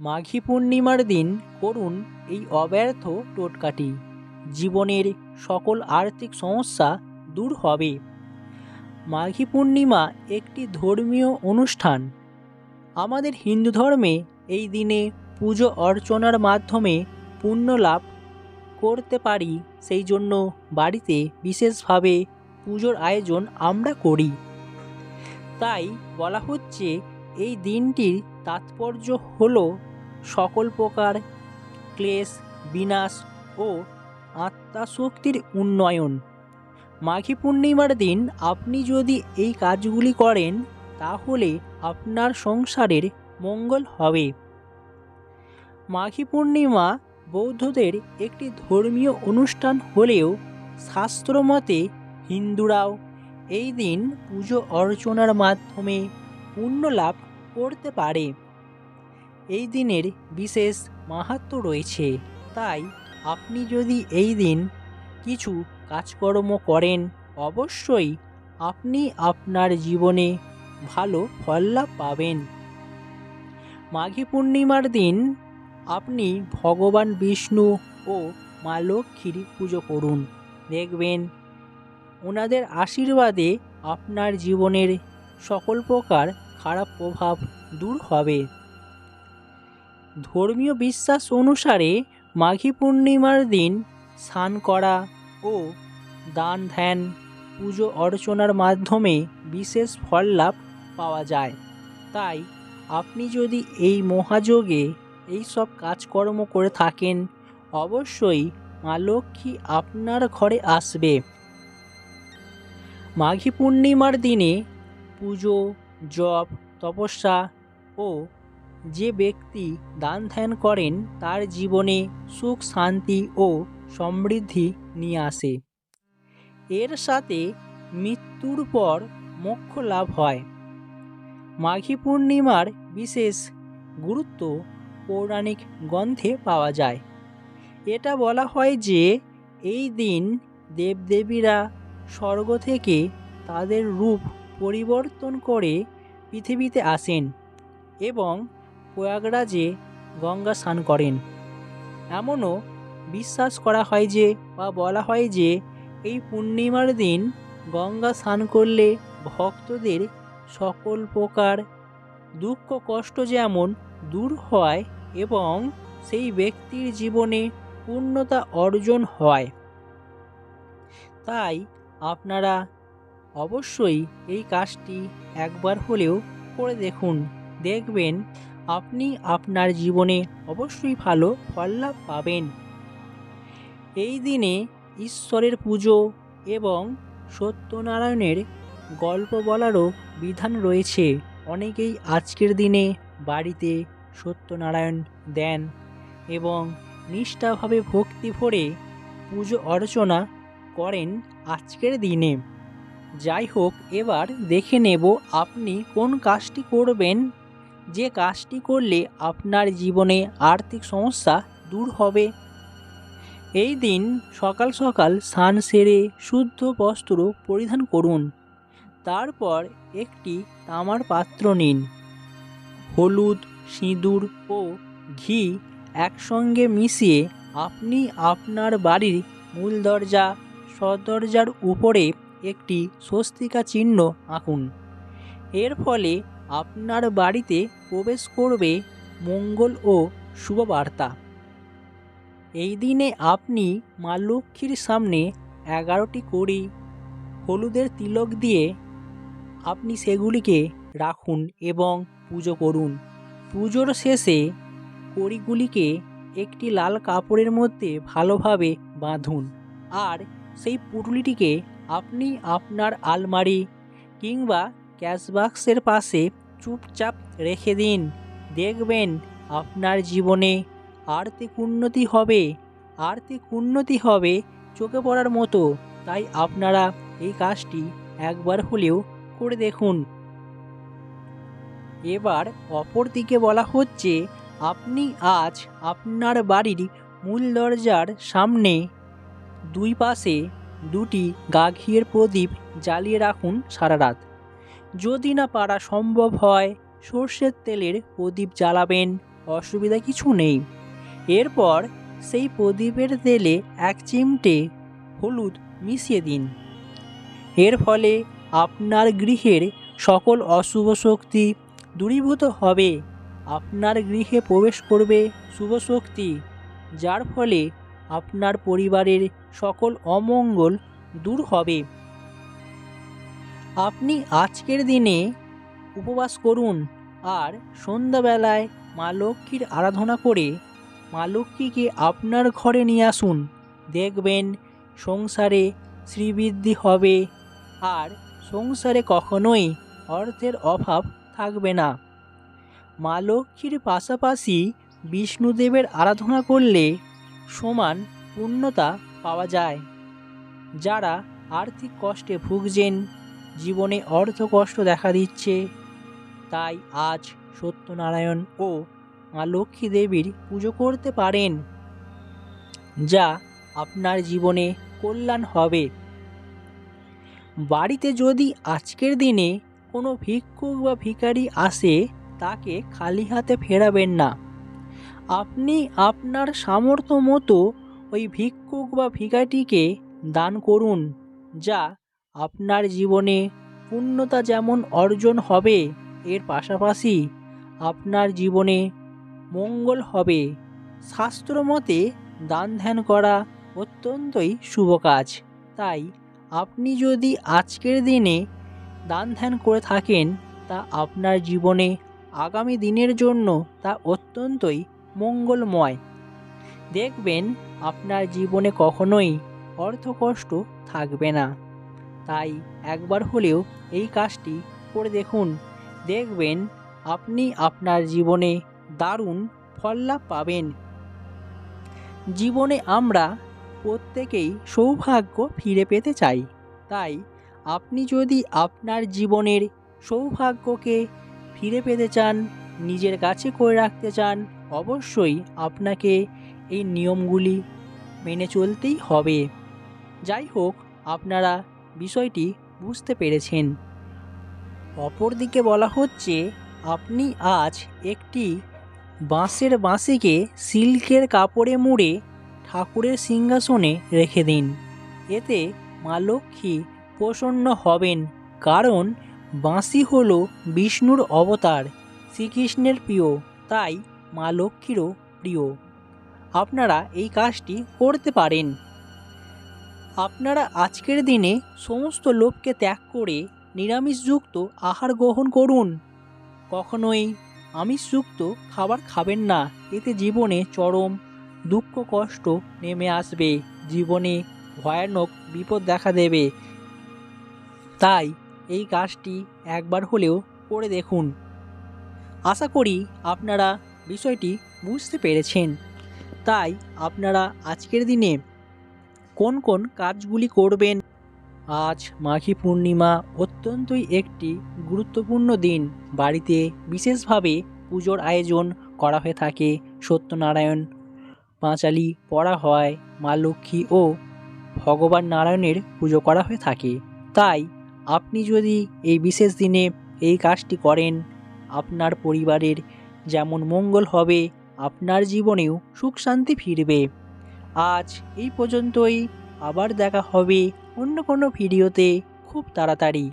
মাঘী পূর্ণিমার দিন করুন এই অব্যর্থ টোটকাটি। জীবনের সকল আর্থিক সমস্যা দূর হবে। মাঘী পূর্ণিমা একটি ধর্মীয় অনুষ্ঠান। আমাদের হিন্দু ধর্মে এই দিনে পুজো অর্চনার মাধ্যমে পুণ্য লাভ করতে পারি, সেই জন্য বাড়িতে বিশেষভাবে পুজোর আয়োজন আমরা করি। তাই বলা হচ্ছে এই দিনটির তাৎপর্য হল সকল প্রকার ক্লেশ, বিনাশ ও আত্মাশক্তির উন্নয়ন। মাঘী পূর্ণিমার দিন আপনি যদি এই কাজগুলি করেন, তাহলে আপনার সংসারের মঙ্গল হবে। মাঘী পূর্ণিমা বৌদ্ধদের একটি ধর্মীয় অনুষ্ঠান হলেও শাস্ত্রমতে হিন্দুরাও এই দিন পুজো অর্চনার মাধ্যমে পুণ্য লাভ করতে পারে। এই দিনের বিশেষ মাহাত্ম রয়েছে। তাই আপনি যদি এই দিন কিছু কাজকর্ম করেন, অবশ্যই আপনি আপনার জীবনে ভালো ফল লাভ পাবেন। মাঘী পূর্ণিমার দিন আপনি ভগবান বিষ্ণু ও মা লক্ষ্মীর পুজো করুন। দেখবেন ওনাদের আশীর্বাদে আপনার জীবনের সকল প্রকার খারাপ প্রভাব দূর হবে। ধর্মীয় বিশ্বাস অনুসারে মাঘী পূর্ণিমার দিন স্নান করা ও দান ধ্যান, পুজো অর্চনার মাধ্যমে বিশেষ ফল লাভ পাওয়া যায়। তাই আপনি যদি এই মহাযোগে এই সব কাজকর্ম করে থাকেন, অবশ্যই মা লক্ষ্মী আপনার ঘরে আসবে। মাঘী পূর্ণিমার দিনে পুজো, জপ, তপস্যা ও যে ব্যক্তি দান ধ্যান করেন, তার জীবনে সুখ, শান্তি ও সমৃদ্ধি নিয়ে আসে। এর সাথে মৃত্যুর পর মোক্ষ লাভ হয়। মাঘী পূর্ণিমার বিশেষ গুরুত্ব পৌরাণিক গ্রন্থে পাওয়া যায়। এটা বলা হয় যে, এই দিন দেবদেবীরা স্বর্গ থেকে তাদের রূপ পরিবর্তন করে পৃথিবীতে আসেন এবং প্রয়াগরাজে গঙ্গা স্নান করেন। এমনও বিশ্বাস করা হয় যে, বা বলা হয় যে, এই পূর্ণিমার দিন গঙ্গা স্নান করলে ভক্তদের সকল প্রকার দুঃখ, কষ্ট যেমন দূর হয় এবং সেই ব্যক্তির জীবনে পূর্ণতা অর্জন হয়। তাই আপনারা অবশ্যই এই কাজটি একবার হলেও করে দেখুন। দেখবেন আপনি আপনার জীবনে অবশ্যই ভালো ফল লাভ পাবেন। এই দিনে ঈশ্বরের পুজো এবং সত্যনারায়ণের গল্প বলারও বিধান রয়েছে। অনেকেই আজকের দিনে বাড়িতে সত্যনারায়ণ দেন এবং নিষ্ঠাভাবে ভক্তি ভরে পুজো অর্চনা করেন আজকের দিনে। যাই হোক, এবার দেখে নেব আপনি কোন কাজটি করবেন যে কাজটি করলে আপনার জীবনে আর্থিক সমস্যা দূর হবে। এই দিন সকাল সকাল স্নান সেরে শুদ্ধ বস্ত্র পরিধান করুন। তারপর একটি তামার পাত্র নিন। হলুদ, সিঁদুর ও ঘি একসঙ্গে মিশিয়ে আপনি আপনার বাড়ির মূল দরজা, সদরজার উপরে একটি স্বস্তিকা চিহ্ন আঁকুন। এর ফলে আপনার বাড়িতে প্রবেশ করবে মঙ্গল ও শুভবার্তা। এই দিনে আপনি মা লক্ষ্মীর সামনে এগারোটি কড়ি, হলুদের তিলক দিয়ে আপনি সেগুলিকে রাখুন এবং পুজো করুন। পুজোর শেষে কড়িগুলিকে একটি লাল কাপড়ের মধ্যে ভালোভাবে বাঁধুন আর সেই পুটুলিটিকে আপনি আপনার আলমারি কিংবা ক্যাশ বাক্সের পাশে চুপচাপ রেখে দিন। দেখবেন আপনার জীবনে আর্থিক উন্নতি হবে। আর্থিক উন্নতি হবে চোখে পড়ার মতো। তাই আপনারা এই কাজটি একবার হলেও করে দেখুন। এবার অপর দিকে বলা হচ্ছে, আপনি আজ আপনার বাড়ির মূল দরজার সামনে দুই পাশে দুটি গা ঘিয়ের প্রদীপ জ্বালিয়ে রাখুন সারা রাত। যদি না পারা সম্ভব হয়, সর্ষের তেলের প্রদীপ জ্বালাবেন, অসুবিধা কিছু নেই। এরপর সেই প্রদীপের তেলে এক চিমটে হলুদ মিশিয়ে দিন। এর ফলে আপনার গৃহের সকল অশুভ শক্তি দূরীভূত হবে, আপনার গৃহে প্রবেশ করবে শুভ শক্তি, যার ফলে আপনার পরিবারের সকল অমঙ্গল দূর হবে। আপনি আজকের দিনে উপবাস করুন আর সন্ধ্যাবেলায় মা লক্ষ্মীর আরাধনা করে মা লক্ষ্মীকে আপনার ঘরে নিয়ে আসুন। দেখবেন সংসারে শ্রীবৃদ্ধি হবে আর সংসারে কখনোই অর্থের অভাব থাকবে না। মা লক্ষ্মীর পাশাপাশি বিষ্ণুদেবের আরাধনা করলে সমান পূর্ণতা পাওয়া যায়। যারা আর্থিক কষ্টে ভুগছেন জীবনে অর্থ কষ্ট দেখা দিচ্ছে। তাই আজ সত্যনারায়ণ ও মা লক্ষ্মী দেবীর পুজো করতে পারেন, যা আপনার জীবনে কল্যাণ হবে। বাড়িতে যদি আজকের দিনে কোনো ভিক্ষুক বা ভিখারি আসে, তাকে খালি হাতে ফেরাবেন না। আপনি আপনার সামর্থ্য মতো ওই ভিক্ষুক বা ভিখারিটিকে দান করুন, যা আপনার জীবনে পূর্ণতা যেমন অর্জন হবে, এর পাশাপাশি আপনার জীবনে মঙ্গল হবে। শাস্ত্র মতে দান ধ্যান করা অত্যন্তই শুভ কাজ। তাই আপনি যদি আজকের দিনে দান ধ্যান করে থাকেন, তা আপনার জীবনে আগামী দিনের জন্য তা অত্যন্তই মঙ্গলময়। দেখবেন আপনার জীবনে কখনোই অর্থকষ্ট থাকবে না। তাই একবার হলেও এই কাজটি করে দেখুন। দেখবেন আপনি আপনার জীবনে দারুণ ফল লাভ পাবেন। জীবনে আমরা প্রত্যেকেই সৌভাগ্য ফিরে পেতে চাই। তাই আপনি যদি আপনার জীবনের সৌভাগ্যকে ফিরে পেতে চান, নিজের কাছে করে রাখতে চান, অবশ্যই আপনাকে এই নিয়মগুলি মেনে চলতেই হবে। যাই হোক, আপনারা বিষয়টি বুঝতে পেরেছেন। অপরদিকে বলা হচ্ছে, আপনি আজ একটি বাঁশের বাঁশিকে সিল্কের কাপড়ে মুড়ে ঠাকুরের সিংহাসনে রেখে দিন। এতে মা লক্ষ্মী প্রসন্ন হবেন, কারণ বাঁশি হল বিষ্ণুর অবতার, শ্রীকৃষ্ণের প্রিয়, তাই মা লক্ষ্মীরও প্রিয়। আপনারা এই কাজটি করতে পারেন। আপনারা আজকের দিনে সমস্ত লোভকে ত্যাগ করে নিরামিষযুক্ত আহার গ্রহণ করুন। কখনোই আমিষযুক্ত খাবার খাবেন না, এতে জীবনে চরম দুঃখ কষ্ট নেমে আসবে, জীবনে ভয়ানক বিপদ দেখা দেবে। তাই এই কাজটি একবার হলেও করে দেখুন। আশা করি আপনারা বিষয়টি বুঝতে পেরেছেন। তাই আপনারা আজকের দিনে কোন কোন কাজগুলি করবেন? আজ মাঘী পূর্ণিমা অত্যন্তই একটি গুরুত্বপূর্ণ দিন। বাড়িতে বিশেষভাবে পুজোর আয়োজন করা হয়ে থাকে সত্যনারায়ণ। পাঁচালি পড়া হয়, মা লক্ষ্মী ও ভগবান নারায়ণের পুজো করা হয়ে থাকে। তাই আপনি যদি এই বিশেষ দিনে এই কাজটি করেন, আপনার পরিবারের যেমন মঙ্গল হবে, আপনার জীবনেও সুখ শান্তি ফিরবে। আজ এই পর্যন্তই। আবার দেখা হবে অন্য কোনো ভিডিওতে। খুব তাড়াতাড়ি।